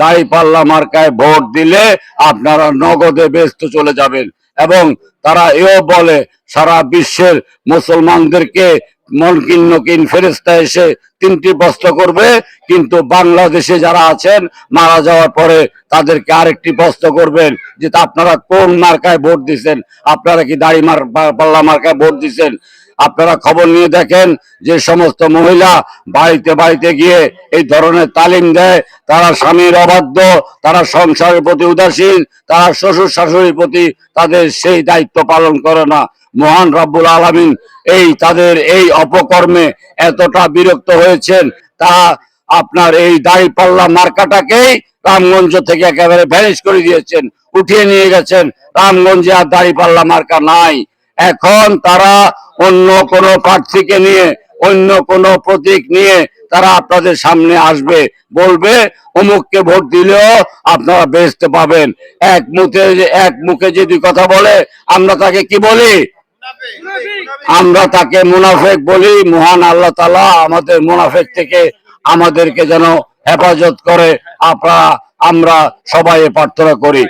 দাড়ি পাল্লা মার্কায় ভোট দিলে আপনারা নগদে ব্যস্ত চলে যাবেন। এবং তারা এও বলে, সারা বিশ্বের মুসলমানদেরকে মনকিন নকিন ফেরেস্তা এসে তিনটি প্রশ্ন করবে, কিন্তু বাংলাদেশে যারা আছেন, মারা যাওয়ার পরে তাদেরকে আরেকটি প্রশ্ন করবেন যে আপনারা কোন মার্কায় ভোট দিচ্ছেন আপনারা কি দাড়ি মার পাল্লা মার্কায় ভোট দিচ্ছেন আপনারা খবর নিয়ে দেখেন যে, সমস্ত মহিলা বাড়িতে বাড়িতে গিয়ে এই ধরনের তালিম দেয় তারা স্বামীর অবাধ্য, তারা সংসারের প্রতি উদাসীন, তারা শ্বশুর শাশুড়ির প্রতি তাদের সেই দায়িত্ব পালন করে না। মহান রাব্বুল আলমিন এই তাদের এই অপকর্মে এতটা বিরক্ত হয়েছেন, তা আপনার এই দাড়ি পাল্লা মার্কাটাকেই রামগঞ্জ থেকে একেবারে ভ্যানিশ করে দিয়েছেন, উঠিয়ে নিয়ে গেছেন। রামগঞ্জে আর দাড়ি পাল্লা মার্কা নাই। এখন তারা অন্য কোনো প্রার্থীকে নিয়ে, অন্য কোনো প্রতীক নিয়ে তারা আপনাদের সামনে আসবে, বলবে, অমুককে ভোট দিলেও আপনারা বেচতে পাবেন। এক মুখে এক মুখে যদি কথা বলে, আমরা তাকে কি বলি? আমরা তাকে মুনাফেক বলি। মহান আল্লাহ তালা আমাদের মুনাফেক থেকে আমাদেরকে যেন হেফাজত করে। আপনারা, আমরা সবাই প্রার্থনা করি।